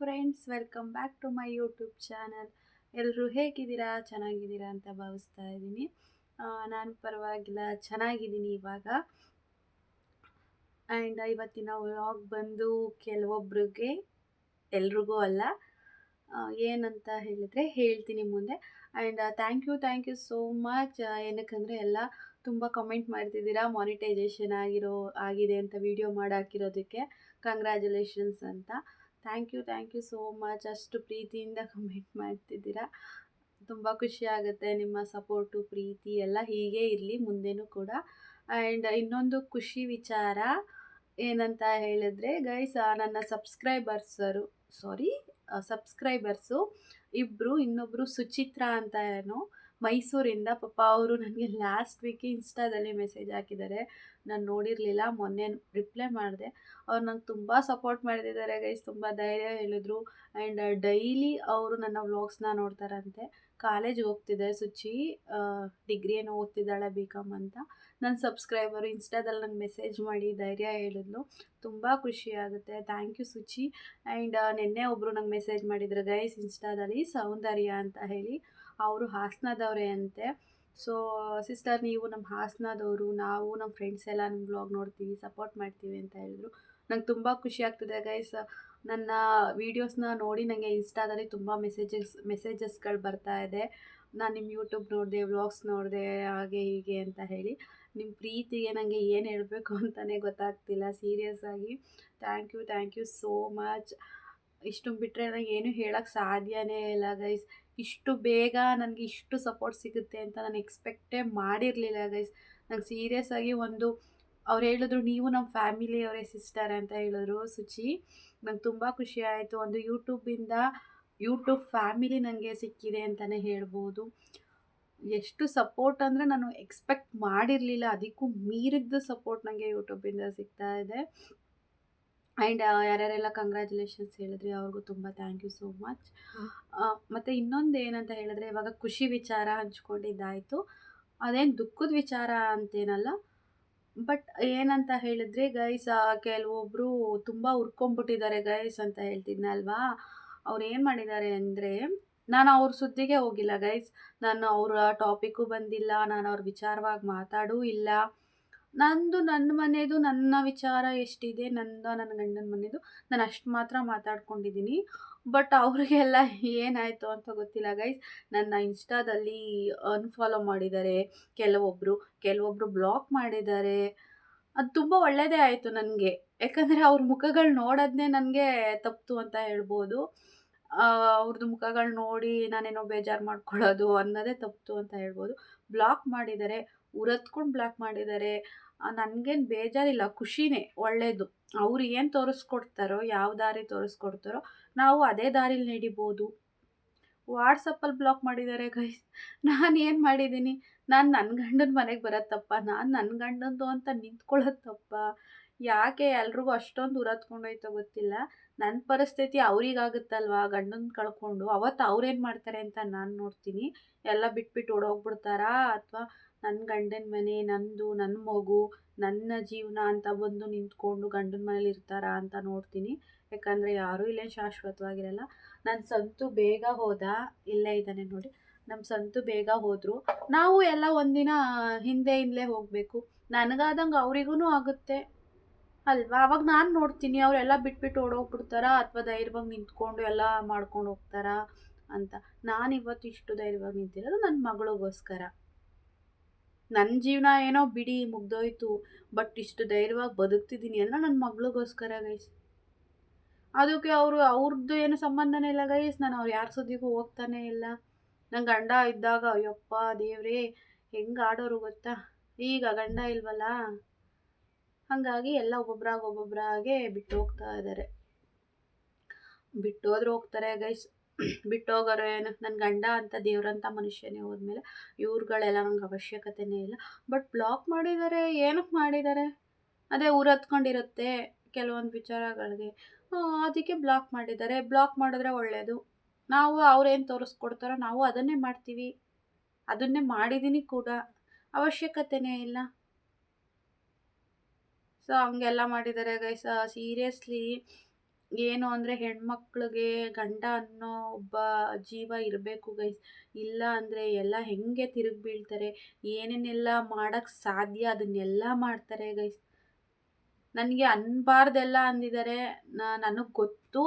Friends welcome back to my YouTube channel ಎಲ್ಲರೂ ಹೇಗಿದ್ದೀರಾ? ಚೆನ್ನಾಗಿದ್ದೀರಾ ಅಂತ ಭಾವಿಸ್ತಾ ಇದ್ದೀನಿ. ನಾನು ಪರವಾಗಿಲ್ಲ, ಚೆನ್ನಾಗಿದ್ದೀನಿ ಇವಾಗ. ಆ್ಯಂಡ್ ಇವತ್ತಿನ ವ್ಲಾಗ್ ಬಂದು ಕೆಲವೊಬ್ರಿಗೆ ಎಲ್ರಿಗೂ ಅಲ್ಲ. ಏನಂತ ಹೇಳಿದರೆ ಹೇಳ್ತೀನಿ ಮುಂದೆ. And thank you thank you so much ಏನಕ್ಕಂದರೆ ಎಲ್ಲ ತುಂಬ ಕಮೆಂಟ್ ಮಾಡ್ತಿದ್ದೀರಾ? ಮಾನಿಟೈಸೇಷನ್ ಆಗಿರೋ, ಆಗಿದೆ ಅಂತ ವಿಡಿಯೋ ಮಾಡಿ ಹಾಕಿರೋದಕ್ಕೆ. ಕಂಗ್ರ್ಯಾಚುಲೇಷನ್ಸ್ ಅಂತ. Thank you thank you so much ಅಷ್ಟು ಪ್ರೀತಿಯಿಂದ ಕಮೆಂಟ್ ಮಾಡ್ತಿದ್ದೀರಾ. ತುಂಬ ಖುಷಿ ಆಗುತ್ತೆ ನಿಮ್ಮ ಸಪೋರ್ಟು ಪ್ರೀತಿ ಎಲ್ಲ ಹೀಗೆ ಇರಲಿ ಮುಂದೆನೂ ಕೂಡ. ಆ್ಯಂಡ್ ಇನ್ನೊಂದು ಖುಷಿ ವಿಚಾರ ಏನಂತ ಹೇಳಿದ್ರೆ ಗೈಸ್ ನನ್ನ ಸಬ್ಸ್ಕ್ರೈಬರ್ಸರು ಸಾರಿ ಸಬ್ಸ್ಕ್ರೈಬರ್ಸು ಇಬ್ಬರು ಇನ್ನೊಬ್ಬರು ಸುಚಿತ್ರ ಅಂತ ಏನೋ ಮೈಸೂರಿಂದ ಪಾಪ ಅವರು ನನಗೆ ಲಾಸ್ಟ್ ವೀಕ್ ಇನ್ಸ್ಟಾದಲ್ಲಿ ಮೆಸೇಜ್ ಹಾಕಿದ್ದಾರೆ. ನಾನು ನೋಡಿರಲಿಲ್ಲ, ಮೊನ್ನೆ ರಿಪ್ಲೈ ಮಾಡಿದೆ. ಅವ್ರು ನಂಗೆ ತುಂಬ ಸಪೋರ್ಟ್ ಮಾಡಿದ್ದಾರೆ ಗೈಸ್ ತುಂಬ ಧೈರ್ಯ ಹೇಳಿದ್ರು. ಆ್ಯಂಡ್ ಡೈಲಿ ಅವರು ನನ್ನ ವ್ಲಾಗ್ಸ್ನ ನೋಡ್ತಾರಂತೆ. ಕಾಲೇಜ್ಗೆ ಹೋಗ್ತಿದ್ದೆ ಸುಚಿ ಡಿಗ್ರಿ ಏನೋ ಓದ್ತಿದ್ದಾಳೆ ಬಿ ಕಾಮ್ ಅಂತ. ನನ್ನ ಸಬ್ಸ್ಕ್ರೈಬರು ಇನ್ಸ್ಟಾದಲ್ಲಿ ನಂಗೆ ಮೆಸೇಜ್ ಮಾಡಿ ಧೈರ್ಯ ಹೇಳಿದ್ಲು. ತುಂಬ ಖುಷಿ ಆಗುತ್ತೆ. Thank you Suchi. ಆ್ಯಂಡ್ ನಿನ್ನೆ ಒಬ್ಬರು ನಂಗೆ ಮೆಸೇಜ್ ಮಾಡಿದ್ರು ಗೈಸ್ ಇನ್ಸ್ಟಾದಲ್ಲಿ, ಸೌಂದರ್ಯ ಅಂತ ಹೇಳಿ. ಅವರು ಹಾಸನದವರೇ ಅಂತೆ. ಸೊ ಸಿಸ್ಟರ್ ನೀವು ನಮ್ಮ ಹಾಸನದವರು, ನಾವು ನಮ್ಮ ಫ್ರೆಂಡ್ಸ್ ಎಲ್ಲ ನಿಮ್ಮ ಬ್ಲಾಗ್ ನೋಡ್ತೀವಿ ಸಪೋರ್ಟ್ ಮಾಡ್ತೀವಿ ಅಂತ ಹೇಳಿದ್ರು. ನಂಗೆ ತುಂಬ ಖುಷಿ ಆಗ್ತಿದೆ ಗೈಸ್ ನನ್ನ ವೀಡಿಯೋಸ್ನ ನೋಡಿ ನನಗೆ ಇನ್ಸ್ಟಾದಲ್ಲಿ ತುಂಬ ಮೆಸೇಜಸ್ ಮೆಸೇಜಸ್ಗಳು ಬರ್ತಾ ಇದೆ. ನಾನು ನಿಮ್ಮ ಯೂಟ್ಯೂಬ್ ನೋಡಿದೆ ವ್ಲಾಗ್ಸ್ ನೋಡಿದೆ, ಹಾಗೆ ಹೀಗೆ ಅಂತ ಹೇಳಿ. ನಿಮ್ಮ ಪ್ರೀತಿಗೆ ನನಗೆ ಏನು ಹೇಳಬೇಕು ಅಂತಲೇ ಗೊತ್ತಾಗ್ತಿಲ್ಲ ಸೀರಿಯಸ್ ಆಗಿ. Thank you thank you so much ಇಷ್ಟು ಬಿಟ್ಟರೆ ನನಗೆ ಏನು ಹೇಳೋಕ್ಕೆ ಸಾಧ್ಯವೇ ಇಲ್ಲ ಗೈಸ್ ಇಷ್ಟು ಬೇಗ ನನಗೆ ಇಷ್ಟು ಸಪೋರ್ಟ್ ಸಿಗುತ್ತೆ ಅಂತ ನಾನು ಎಕ್ಸ್ಪೆಕ್ಟೇ ಮಾಡಿರಲಿಲ್ಲ ಗೈಸ್ ನಂಗೆ ಸೀರಿಯಸ್ ಆಗಿ ಒಂದು, ಅವ್ರು ಹೇಳಿದ್ರು, ನೀವು ನಮ್ಮ ಫ್ಯಾಮಿಲಿಯವರೇ ಸಿಸ್ಟರ್ ಅಂತ ಹೇಳಿದ್ರು ಸುಚಿ. ನಂಗೆ ತುಂಬ ಖುಷಿ ಆಯಿತು. ಒಂದು ಯೂಟ್ಯೂಬಿಂದ ಯೂಟ್ಯೂಬ್ ಫ್ಯಾಮಿಲಿ ನನಗೆ ಸಿಕ್ಕಿದೆ ಅಂತಲೇ ಹೇಳ್ಬೋದು. ಎಷ್ಟು ಸಪೋರ್ಟ್ ಅಂದರೆ ನಾನು ಎಕ್ಸ್ಪೆಕ್ಟ್ ಮಾಡಿರಲಿಲ್ಲ. ಅದಕ್ಕೂ ಮೀರಿದ್ದ ಸಪೋರ್ಟ್ ನನಗೆ ಯೂಟ್ಯೂಬಿಂದ ಸಿಗ್ತಾ ಇದೆ. ಆ್ಯಂಡ್ ಯಾರ್ಯಾರೆಲ್ಲ ಕಂಗ್ರ್ಯಾಚುಲೇಷನ್ಸ್ ಹೇಳಿದ್ರಿ ಅವ್ರಿಗೂ ತುಂಬ ಥ್ಯಾಂಕ್ ಯು ಸೋ ಮಚ್ ಮತ್ತು ಇನ್ನೊಂದು ಏನಂತ ಹೇಳಿದ್ರೆ ಇವಾಗ ಖುಷಿ ವಿಚಾರ ಹಂಚ್ಕೊಂಡಿದ್ದಾಯಿತು. ಅದೇನು ದುಃಖದ ವಿಚಾರ ಅಂತೇನಲ್ಲ ಬಟ್ ಏನಂತ ಹೇಳಿದ್ರೆ ಗೈಸ್ ಕೆಲವೊಬ್ಬರು ತುಂಬ ಉರ್ಕೊಂಬಿಟ್ಟಿದ್ದಾರೆ ಗೈಸ್ ಅಂತ ಹೇಳ್ತಿದ್ನಲ್ವಾ? ಅವ್ರು ಏನು ಮಾಡಿದ್ದಾರೆ ಅಂದರೆ ನಾನು ಅವ್ರ ಸುದ್ದಿಗೆ ಹೋಗಿಲ್ಲ ಗೈಸ್ ನಾನು ಅವರ ಟಾಪಿಕ್ಕು ಬಂದಿಲ್ಲ ನಾನು ಅವ್ರ ವಿಚಾರವಾಗಿ ಮಾತಾಡೂ ಇಲ್ಲ. ನಂದು ನನ್ನ ಮನೆಯದು ನನ್ನ ವಿಚಾರ ಎಷ್ಟಿದೆ ನಂದು ನನ್ನ ಗಂಡನ ಮನೆಯದು ನಾನು ಅಷ್ಟು ಮಾತ್ರ ಮಾತಾಡ್ಕೊಂಡಿದ್ದೀನಿ ಬಟ್ ಅವ್ರಿಗೆಲ್ಲ ಏನಾಯಿತು ಅಂತ ಗೊತ್ತಿಲ್ಲ ಗೈಸ್ ನನ್ನ ಇನ್ಸ್ಟಾದಲ್ಲಿ ಅನ್ಫಾಲೋ ಮಾಡಿದ್ದಾರೆ. ಕೆಲವೊಬ್ಬರು ಕೆಲವೊಬ್ಬರು ಬ್ಲಾಕ್ ಮಾಡಿದ್ದಾರೆ. ಅದು ತುಂಬ ಒಳ್ಳೆಯದೇ ಆಯಿತು ನನಗೆ. ಯಾಕಂದರೆ ಅವ್ರ ಮುಖಗಳು ನೋಡೋದನ್ನೇ ನನಗೆ ತಪ್ಪು ಅಂತ ಹೇಳ್ಬೋದು. ಅವ್ರದ್ದು ಮುಖಗಳು ನೋಡಿ ನಾನೇನೋ ಬೇಜಾರು ಮಾಡ್ಕೊಳ್ಳೋದು ಅನ್ನೋದೇ ತಪ್ಪಿತು ಅಂತ ಹೇಳ್ಬೋದು. ಬ್ಲಾಕ್ ಮಾಡಿದ್ದಾರೆ ಉರತ್ಕೊಂಡು ಬ್ಲಾಕ್ ಮಾಡಿದ್ದಾರೆ ನನಗೇನು ಬೇಜಾರಿಲ್ಲ, ಖುಷಿನೇ ಒಳ್ಳೆಯದು ಅವ್ರು ಏನು ತೋರಿಸ್ಕೊಡ್ತಾರೋ, ಯಾವ ದಾರಿ ತೋರಿಸ್ಕೊಡ್ತಾರೋ, ನಾವು ಅದೇ ದಾರಿಲಿ ನಡಿಬೋದು. ವಾಟ್ಸಪ್ಪಲ್ಲಿ ಬ್ಲಾಕ್ ಮಾಡಿದ್ದಾರೆ ಗೈಸ್ ನಾನು ಏನು ಮಾಡಿದ್ದೀನಿ? ನಾನು ನನ್ನ ಗಂಡನ ಮನೆಗೆ ಬರೋದು ತಪ್ಪ? ನಾನು ನನ್ನ ಗಂಡಂದು ಅಂತ ನಿಂತ್ಕೊಳ್ಳೋದು ತಪ್ಪ? ಯಾಕೆ ಎಲ್ರಿಗೂ ಅಷ್ಟೊಂದು ಉರತ್ಕೊಂಡೋಯ್ತೋ ಗೊತ್ತಿಲ್ಲ. ನನ್ನ ಪರಿಸ್ಥಿತಿ ಅವ್ರಿಗಾಗುತ್ತಲ್ವ? ಗಂಡನ ಕಳ್ಕೊಂಡು. ಅವತ್ತು ಅವ್ರೇನು ಮಾಡ್ತಾರೆ ಅಂತ ನಾನು ನೋಡ್ತೀನಿ. ಎಲ್ಲ ಬಿಟ್ಬಿಟ್ಟು ಓಡೋಗ್ಬಿಡ್ತಾರಾ? ಅಥವಾ ನನ್ನ ಗಂಡನ ಮನೆ, ನಂದು ನನ್ನ ಮಗು, ನನ್ನ ಜೀವನ ಅಂತ ಬಂದು ನಿಂತ್ಕೊಂಡು ಗಂಡನ ಮನೇಲಿ ಇರ್ತಾರಾ ಅಂತ ನೋಡ್ತೀನಿ. ಯಾಕಂದರೆ ಯಾರೂ ಇಲ್ಲೇ ಶಾಶ್ವತವಾಗಿರಲ್ಲ. ನನ್ನ ಸಂತು ಬೇಗ ಹೋದ. ಇಲ್ಲೇ ಇದ್ದಾನೆ ನೋಡಿ. ನಮ್ಮ ಸಂತು ಬೇಗ ಹೋದರು. ನಾವು ಎಲ್ಲ ಒಂದಿನ ಹಿಂದೆ ಹಿಂದೆ ಹೋಗಬೇಕು. ನನಗಾದಂಗೆ ಅವ್ರಿಗೂ ಆಗುತ್ತೆ. ಅಲ್ವಾ? ಅವಾಗ ನಾನು ನೋಡ್ತೀನಿ, ಅವರೆಲ್ಲ ಬಿಟ್ಬಿಟ್ಟು ಓಡೋಗ್ಬಿಡ್ತಾರಾ? ಅಥವಾ ಧೈರ್ಯವಾಗಿ ನಿಂತ್ಕೊಂಡು ಎಲ್ಲ ಮಾಡ್ಕೊಂಡು ಹೋಗ್ತಾರಾ ಅಂತ. ನಾನು ಇವತ್ತು ಇಷ್ಟು ಧೈರ್ಯವಾಗಿ ನಿಂತಿರೋದು ನನ್ನ ಮಗಳಿಗೋಸ್ಕರ. ನನ್ನ ಜೀವನ ಏನೋ ಬಿಡಿ, ಮುಗ್ದೋಯ್ತು, ಬಟ್ ಇಷ್ಟು ಧೈರ್ಯವಾಗಿ ಬದುಕ್ತಿದ್ದೀನಿ ಅಂದ್ರೆ ನನ್ನ ಮಗಳಿಗೋಸ್ಕರ ಗೈಸ್ ಅದಕ್ಕೆ ಅವರು ಅವ್ರದ್ದು ಏನು ಸಂಬಂಧನೇ ಇಲ್ಲ ಗೈಸ್ ನಾನು ಅವ್ರು ಯಾರ ಸುದ್ದಿಗೂ ಹೋಗ್ತಾನೆ ಇಲ್ಲ. ನನ್ನ ಗಂಡ ಇದ್ದಾಗ, ಅಯ್ಯಪ್ಪ ದೇವ್ರೇ, ಹೆಂಗೆ ಆಡೋರು ಗೊತ್ತಾ? ಈಗ ಗಂಡ ಇಲ್ವಲ್ಲ? ಹಾಗಾಗಿ ಎಲ್ಲ ಒಬ್ಬೊಬ್ಬರಾಗಿ ಒಬ್ಬೊಬ್ಬರಾಗೆ ಬಿಟ್ಟು ಹೋಗ್ತಾ ಇದ್ದಾರೆ ಬಿಟ್ಟು ಹೋದ್ರೆ ಹೋಗ್ತಾರೆ ಗೈಸ್ ಬಿಟ್ಟೋಗೋರು ಏನು? ನನ್ನ ಗಂಡ ಅಂತ ದೇವ್ರಂಥ ಮನುಷ್ಯನೇ ಹೋದ್ಮೇಲೆ ಇವ್ರುಗಳೆಲ್ಲ ನಂಗೆ ಅವಶ್ಯಕತೆನೇ ಇಲ್ಲ. ಬಟ್ ಬ್ಲಾಕ್ ಮಾಡಿದ್ದಾರೆ ಏನಕ್ಕೆ ಮಾಡಿದ್ದಾರೆ ಅದೇ ಊರು ಹತ್ಕೊಂಡಿರುತ್ತೆ ಕೆಲವೊಂದು ವಿಚಾರಗಳಿಗೆ. ಅದಕ್ಕೆ ಬ್ಲಾಕ್ ಮಾಡಿದ್ದಾರೆ ಬ್ಲಾಕ್ ಮಾಡಿದ್ರೆ ಒಳ್ಳೆಯದು ನಾವು ಅವ್ರೇನು ತೋರಿಸ್ಕೊಡ್ತಾರೋ ನಾವು ಅದನ್ನೇ ಮಾಡ್ತೀವಿ. ಅದನ್ನೇ ಮಾಡಿದ್ದೀನಿ ಕೂಡ. ಅವಶ್ಯಕತೆನೇ ಇಲ್ಲ. ಸೊ ಹಂಗೆಲ್ಲ ಮಾಡಿದ್ದಾರೆ ಗೈಸ್ ಸೀರಿಯಸ್ಲಿ ಏನು ಅಂದರೆ ಹೆಣ್ಮಕ್ಳಿಗೆ ಗಂಡ ಅನ್ನೋ ಒಬ್ಬ ಜೀವ ಇರಬೇಕು ಗೈಸ್ ಇಲ್ಲ ಅಂದರೆ ಎಲ್ಲ ಹೆಂಗೆ ತಿರುಗಿ ಬೀಳ್ತಾರೆ, ಏನೇನೆಲ್ಲ ಮಾಡೋಕ್ಕೆ ಸಾಧ್ಯ ಅದನ್ನೆಲ್ಲ ಮಾಡ್ತಾರೆ ಗೈಸ್ ನನಗೆ ಅನ್ಬಾರ್ದೆಲ್ಲ ಅಂದಿದ್ದಾರೆ. ನನಗೆ ಗೊತ್ತು.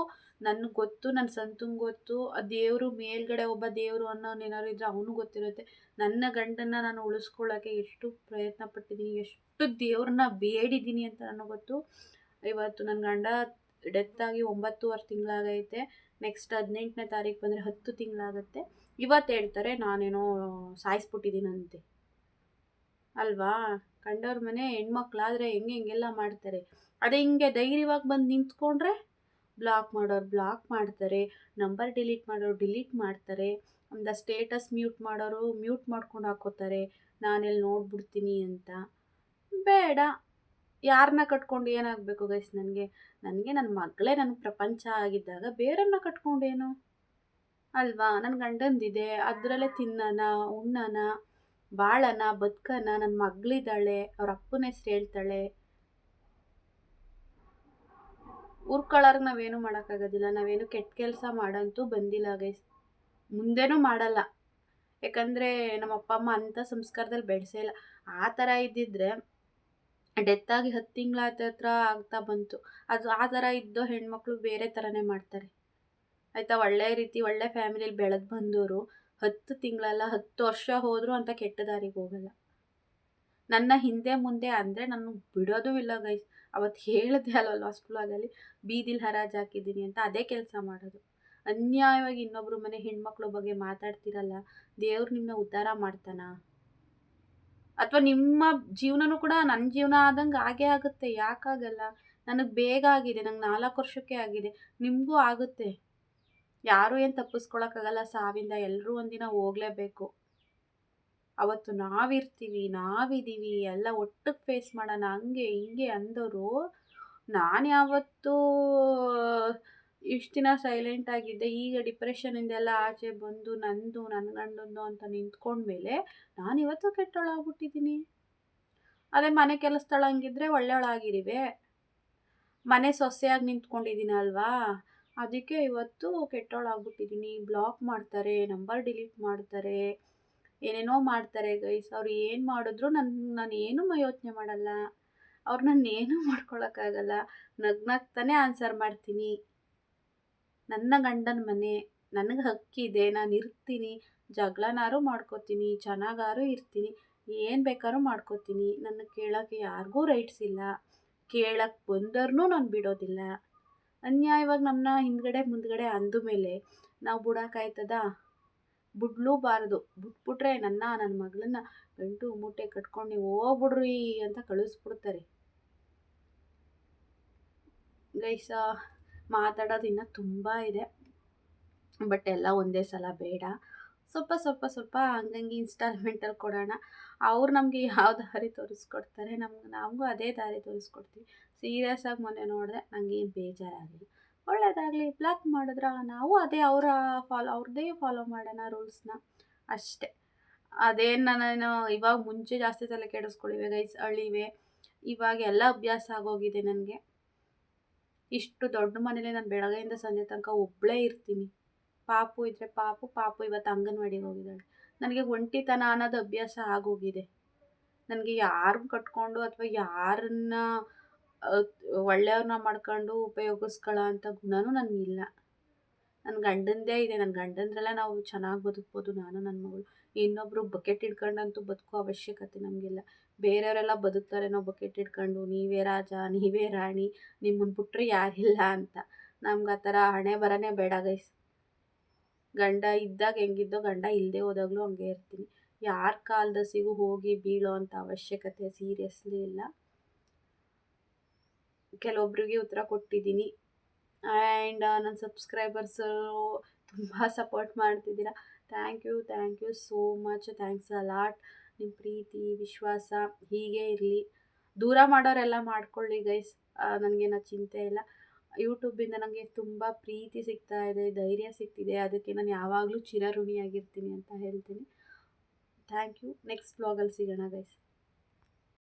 ನನಗೆ ಗೊತ್ತು ನನ್ನ ಸಂತಂಗೆ ಗೊತ್ತು, ಆ ದೇವರು ಮೇಲ್ಗಡೆ ಒಬ್ಬ ದೇವರು ಅನ್ನೋನು ಏನಾದ್ರು ಇದ್ದರೆ ಅವನು ಗೊತ್ತಿರುತ್ತೆ. ನನ್ನ ಗಂಡನ್ನು ನಾನು ಉಳಿಸ್ಕೊಳ್ಳೋಕ್ಕೆ ಎಷ್ಟು ಪ್ರಯತ್ನ ಪಟ್ಟಿದ್ದೀನಿ ಎಷ್ಟು ದೇವ್ರನ್ನ ಬೇಡಿದ್ದೀನಿ ಅಂತ ನನಗೆ ಗೊತ್ತು. ಇವತ್ತು ನನ್ನ ಗಂಡ ಡೆತ್ತಾಗಿ ಒಂಬತ್ತುವರೆ ತಿಂಗಳಾಗೈತೆ. ನೆಕ್ಸ್ಟ್ ಹದಿನೆಂಟನೇ ತಾರೀಕು ಬಂದರೆ ಹತ್ತು ತಿಂಗಳಾಗತ್ತೆ. ಇವತ್ತು ಹೇಳ್ತಾರೆ, ನಾನೇನೋ ಸಾಯಿಸ್ಬಿಟ್ಟಿದ್ದೀನಂತೆ ಅಲ್ವಾ? ಕಂಡವ್ರ ಮನೆ ಹೆಣ್ಮಕ್ಳಾದರೆ ಹೆಂಗೆ ಹೆಂಗೆಲ್ಲ ಮಾಡ್ತಾರೆ. ಅದೇ ಹಿಂಗೆ ಧೈರ್ಯವಾಗಿ ಬಂದು ನಿಂತ್ಕೊಂಡ್ರೆ ಬ್ಲಾಕ್ ಮಾಡೋರು ಬ್ಲಾಕ್ ಮಾಡ್ತಾರೆ ನಂಬರ್ ಡಿಲೀಟ್ ಮಾಡೋರು ಡಿಲೀಟ್ ಮಾಡ್ತಾರೆ ಒಂದು ಸ್ಟೇಟಸ್ ಮ್ಯೂಟ್ ಮಾಡೋರು ಮ್ಯೂಟ್ ಮಾಡ್ಕೊಂಡು ಹಾಕೋತಾರೆ ನಾನೆಲ್ಲಿ ನೋಡ್ಬಿಡ್ತೀನಿ ಅಂತ. ಬೇಡ. ಯಾರನ್ನ ಕಟ್ಕೊಂಡು ಏನಾಗಬೇಕು ಗೈಸ್ ನನಗೆ? ನನಗೆ ನನ್ನ ಮಗಳೇ ನನ್ನ ಪ್ರಪಂಚ ಆಗಿದ್ದಾಗ ಬೇರೆಯವ್ರನ್ನ ಕಟ್ಕೊಂಡೇನು? ಅಲ್ವಾ? ನನ್ನ ಗಂಡಂದಿದೆ, ಅದರಲ್ಲೇ ತಿನ್ನೋಣ ಉಣ್ಣನ ಬಾಳನ ಬದುಕನ ನನ್ನ ಮಗಳಿದ್ದಾಳೆ, ಅವ್ರ ಅಪ್ಪನ ಹೆಸ್ರು ಹೇಳ್ತಾಳೆ. ಉರ್ಕೊಳ್ಳೋರ್ಗೆ ನಾವೇನು ಮಾಡೋಕ್ಕಾಗೋದಿಲ್ಲ. ನಾವೇನು ಕೆಟ್ಟ ಕೆಲಸ ಮಾಡಂತೂ ಬಂದಿಲ್ಲ ಗೈಸ್ ಮುಂದೆನೂ ಮಾಡಲ್ಲ. ಯಾಕಂದರೆ ನಮ್ಮ ಅಪ್ಪ, ಅಮ್ಮ ಅಂಥ ಸಂಸ್ಕಾರದಲ್ಲಿ ಬೆಳೆಸೇ ಇಲ್ಲ. ಆ ಥರ ಇದ್ದಿದ್ರೆ ಡೆತ್ತಾಗಿ ಹತ್ತು ತಿಂಗಳ ಹತ್ರ ಆಗ್ತಾ ಬಂತು. ಅದು ಆ ಥರ ಇದ್ದೋ ಹೆಣ್ಮಕ್ಳು ಬೇರೆ ಥರನೇ ಮಾಡ್ತಾರೆ. ಆಯಿತಾ? ಒಳ್ಳೆ ರೀತಿ, ಒಳ್ಳೆ ಫ್ಯಾಮಿಲಿಯಲ್ಲಿ ಬೆಳೆದು ಬಂದವರು ಹತ್ತು ತಿಂಗಳಲ್ಲ, ಹತ್ತು ವರ್ಷ ಹೋದರೂ ಅಂತ ಕೆಟ್ಟ ದಾರಿಗೆ ಹೋಗಲ್ಲ. ನನ್ನ ಹಿಂದೆ ಮುಂದೆ ಅಂದರೆ ನಾನು ಬಿಡೋದು ಇಲ್ಲ ಗೈಸ್ ಅವತ್ತು ಹೇಳಿದೆ ಅಲ್ವ ಲಾಸ್ಟ್ ಬ್ಲಾಗಲ್ಲಿ ಬೀದಿಲಿ ಹರಾಜು ಹಾಕಿದ್ದೀನಿ ಅಂತ ಅದೇ ಕೆಲಸ ಮಾಡೋದು. ಅನ್ಯಾಯವಾಗಿ ಇನ್ನೊಬ್ಬರು ಮನೆ ಹೆಣ್ಮಕ್ಳ ಬಗ್ಗೆ ಮಾತಾಡ್ತಿರಲ್ಲ, ದೇವ್ರು ನಿಮ್ಮನ್ನ ಉದ್ಧಾರ ಮಾಡ್ತಾನ? ಅಥವಾ ನಿಮ್ಮ ಜೀವನನೂ ಕೂಡ ನನ್ನ ಜೀವನ ಆದಂಗೆ ಆಗೇ ಆಗುತ್ತೆ, ಯಾಕಾಗಲ್ಲ? ನನಗೆ ಬೇಗ ಆಗಿದೆ, ನಂಗೆ ನಾಲ್ಕು ವರ್ಷಕ್ಕೆ ಆಗಿದೆ, ನಿಮಗೂ ಆಗುತ್ತೆ. ಯಾರೂ ಏನು ತಪ್ಪಿಸ್ಕೊಳಕ್ಕಾಗಲ್ಲ, ಸಾವಿಂದ ಎಲ್ಲರೂ ಒಂದಿನ ಹೋಗಲೇಬೇಕು. ಅವತ್ತು ನಾವಿರ್ತೀವಿ ನಾವಿದ್ದೀವಿ ಎಲ್ಲ ಒಟ್ಟಿಗೆ ಫೇಸ್ ಮಾಡೋಣ, ಹಂಗೆ, ಹಿಂಗೆ ಅಂದವರು ನಾನು ಯಾವತ್ತೂ, ಇಷ್ಟು ದಿನ ಸೈಲೆಂಟ್ ಆಗಿದ್ದೆ, ಈಗ ಡಿಪ್ರೆಷನಿಂದೆಲ್ಲ ಆಚೆ ಬಂದು, ನಂದು ನನ್ನ ಗಂಡಂದು ಅಂತ ನಿಂತ್ಕೊಂಡ್ಮೇಲೆ ನಾನು ಇವತ್ತು ಕೆಟ್ಟೊಳಾಗ್ಬಿಟ್ಟಿದ್ದೀನಿ. ಅದೇ ಮನೆ ಕೆಲಸದೊಳಂಗಿದ್ರೆ ಒಳ್ಳೆಯವಳಾಗಿರಿವೆ ಮನೆ ಸೊಸೆಯಾಗಿ ನಿಂತ್ಕೊಂಡಿದ್ದೀನಲ್ವಾ ಅದಕ್ಕೆ ಇವತ್ತು ಕೆಟ್ಟೋಳಾಗ್ಬಿಟ್ಟಿದ್ದೀನಿ. ಬ್ಲಾಕ್ ಮಾಡ್ತಾರೆ ನಂಬರ್ ಡಿಲೀಟ್ ಮಾಡ್ತಾರೆ. ಏನೇನೋ ಮಾಡ್ತಾರೆ ಗೈಸ್ ಅವ್ರು ಏನು ಮಾಡಿದ್ರು ನನ್ನ ನಾನು ಏನೂ ಯೋಚನೆ ಮಾಡಲ್ಲ. ಅವ್ರು ನನ್ನ ಏನೂ ಮಾಡ್ಕೊಳಕ್ಕಾಗಲ್ಲ. ನಗ್ನಾಗ್ತಾನೆ ಆನ್ಸರ್ ಮಾಡ್ತೀನಿ. ನನ್ನ ಗಂಡನ ಮನೆ, ನನಗೆ ಹಕ್ಕಿದೆ ನಾನು ಇರ್ತೀನಿ. ಜಗಳನಾರು ಮಾಡ್ಕೋತೀನಿ, ಚೆನ್ನಾಗಾರು ಇರ್ತೀನಿ. ಏನು ಬೇಕಾದ್ರೂ ಮಾಡ್ಕೋತೀನಿ. ನನ್ನ ಕೇಳೋಕ್ಕೆ ಯಾರಿಗೂ ರೈಟ್ಸ್ ಇಲ್ಲ. ಕೇಳಕ್ಕೆ ಬಂದರೂ ನಾನು ಬಿಡೋದಿಲ್ಲ. ಅನ್ಯಾಯವಾಗಿ ನಮ್ಮನ್ನ ಹಿಂದ್ಗಡೆ ಮುಂದ್ಗಡೆ ಅಂದ ಮೇಲೆ ನಾವು ಬಿಡೋಕ್ಕಾಯ್ತದ ಬಿಡ್ಲೂಬಾರ್ದು. ಬಿಟ್ಬಿಟ್ರೆ ನನ್ನ ನನ್ನ ಮಗಳನ್ನ ಗಂಟು ಮೂಟೆ ಕಟ್ಕೊಂಡು ನೀವು ಹೋಗ್ಬಿಡ್ರಿ ಅಂತ ಕಳಿಸ್ಬಿಡ್ತಾರೆ ಗೈಸ, ಮಾತಾಡೋದು ಇನ್ನೂ ತುಂಬ ಇದೆ. ಬಟ್ ಎಲ್ಲ ಒಂದೇ ಸಲ ಬೇಡ. ಸ್ವಲ್ಪ ಸ್ವಲ್ಪ ಸ್ವಲ್ಪ ಹಂಗಂಗೆ ಇನ್ಸ್ಟಾಲ್ಮೆಂಟಲ್ಲಿ ಕೊಡೋಣ. ಅವ್ರು ನಮಗೆ ಯಾವ ದಾರಿ ತೋರಿಸ್ಕೊಡ್ತಾರೆ ನಮ್ಗೆ, ನಮಗೂ ಅದೇ ದಾರಿ ತೋರಿಸ್ಕೊಡ್ತೀವಿ. ಸೀರಿಯಸ್ಸಾಗಿ ಮೊನ್ನೆ ನೋಡಿದೆ ನನಗೇನು ಬೇಜಾರಾಗಲಿಲ್ಲ. ಒಳ್ಳೇದಾಗಲಿ ಬ್ಲಾಕ್ ಮಾಡಿದ್ರೆ ನಾವು ಅದೇ ಅವರ ಫಾಲೋ ಅವ್ರದ್ದೇ ಫಾಲೋ ಮಾಡೋಣ ರೂಲ್ಸ್ನ ಅಷ್ಟೇ. ಅದೇನು ನಾನು ಇವಾಗ ಮುಂಚೆ ಜಾಸ್ತಿ ತಲೆ ಕೆಡಿಸ್ಕೊಳ್ಳಿವೆ ಗೈಸ್ ಅಳಿವೆ. ಇವಾಗ ಎಲ್ಲ ಅಭ್ಯಾಸ ಆಗೋಗಿದೆ ನನಗೆ. ಇಷ್ಟು ದೊಡ್ಡ ಮನೇಲಿ ನಾನು ಬೆಳಗ್ಗೆಯಿಂದ ಸಂಜೆ ತನಕ ಒಬ್ಬಳೇ ಇರ್ತೀನಿ. ಪಾಪು ಇದ್ದರೆ ಪಾಪು ಪಾಪು ಇವತ್ತು ಅಂಗನವಾಡಿಗೆ ಹೋಗಿದ್ದಾಳೆ. ನನಗೆ ಒಂಟಿತನ ಅನ್ನೋದು ಅಭ್ಯಾಸ ಆಗೋಗಿದೆ. ನನಗೆ ಯಾರನ್ನ ಕಟ್ಕೊಂಡು ಅಥವಾ ಯಾರನ್ನ ಒಳ್ಳೆಯವ್ರನ್ನ ಮಾಡ್ಕೊಂಡು ಉಪಯೋಗಿಸ್ಕೊಳ್ಳೋ ಅಂಥ ಗುಣವೂ ನನಗಿಲ್ಲ ನನ್ನ ಗಂಡಂದೇ ಇದೆ. ನನ್ನ ಗಂಡಂದ್ರೆಲ್ಲ ನಾವು ಚೆನ್ನಾಗಿ ಬದುಕ್ಬೋದು, ನಾನು ನನ್ನ ಮಗಳು. ಇನ್ನೊಬ್ಬರು ಬಕೆಟ್ ಹಿಡ್ಕೊಂಡಂತೂ ಬದುಕೋ ಅವಶ್ಯಕತೆ ನಮಗಿಲ್ಲ. ಬೇರೆಯವರೆಲ್ಲ ಬದುಕ್ತಾರೆ, ನಾವು ಬಕೆಟ್ ಹಿಡ್ಕೊಂಡು ನೀವೇ ರಾಜ, ನೀವೇ ರಾಣಿ ನಿಮ್ಮನ್ನು ಬಿಟ್ರೆ ಯಾರಿಲ್ಲ ಅಂತ. ನಮ್ಗೆ ಆ ಥರ ಹಣೆ ಬರನೇ ಬೇಡ ಗೈಸ್. ಗಂಡ ಇದ್ದಾಗ ಹೆಂಗಿದ್ದೋ ಗಂಡ ಇಲ್ಲದೆ ಹೋದಾಗಲೂ ಹಂಗೆ ಇರ್ತೀನಿ. ಯಾರ ಕಾಲದಸಿಗೂ ಹೋಗಿ ಬೀಳೋ ಅಂಥ ಅವಶ್ಯಕತೆ ಸೀರಿಯಸ್ಲಿ ಇಲ್ಲ. ಕೆಲವೊಬ್ಬರಿಗೆ ಉತ್ತರ ಕೊಟ್ಟಿದ್ದೀನಿ. ಆ್ಯಂಡ್ ನನ್ನ ಸಬ್ಸ್ಕ್ರೈಬರ್ಸು ತುಂಬ support ಮಾಡ್ತಿದ್ದೀರ. Thank you thank you so much thanks a lot ನಿಮ್ಮ ಪ್ರೀತಿ, ವಿಶ್ವಾಸ ಹೀಗೆ ಇರಲಿ. ದೂರ ಮಾಡೋರೆಲ್ಲ ಮಾಡ್ಕೊಳ್ಳಿ ಗೈಸ್ ನನಗೇನು ಚಿಂತೆ ಇಲ್ಲ. ಯೂಟ್ಯೂಬಿಂದ ನನಗೆ ತುಂಬ ಪ್ರೀತಿ ಸಿಗ್ತಾ ಇದೆ, ಧೈರ್ಯ ಸಿಗ್ತಿದೆ. ಅದಕ್ಕೆ ನಾನು ಯಾವಾಗಲೂ ಚಿರಋಣಿಯಾಗಿರ್ತೀನಿ ಅಂತ ಹೇಳ್ತೀನಿ. ಥ್ಯಾಂಕ್ ಯು ನೆಕ್ಸ್ಟ್ ಬ್ಲಾಗಲ್ಲಿ ಸಿಗೋಣ ಗೈಸ್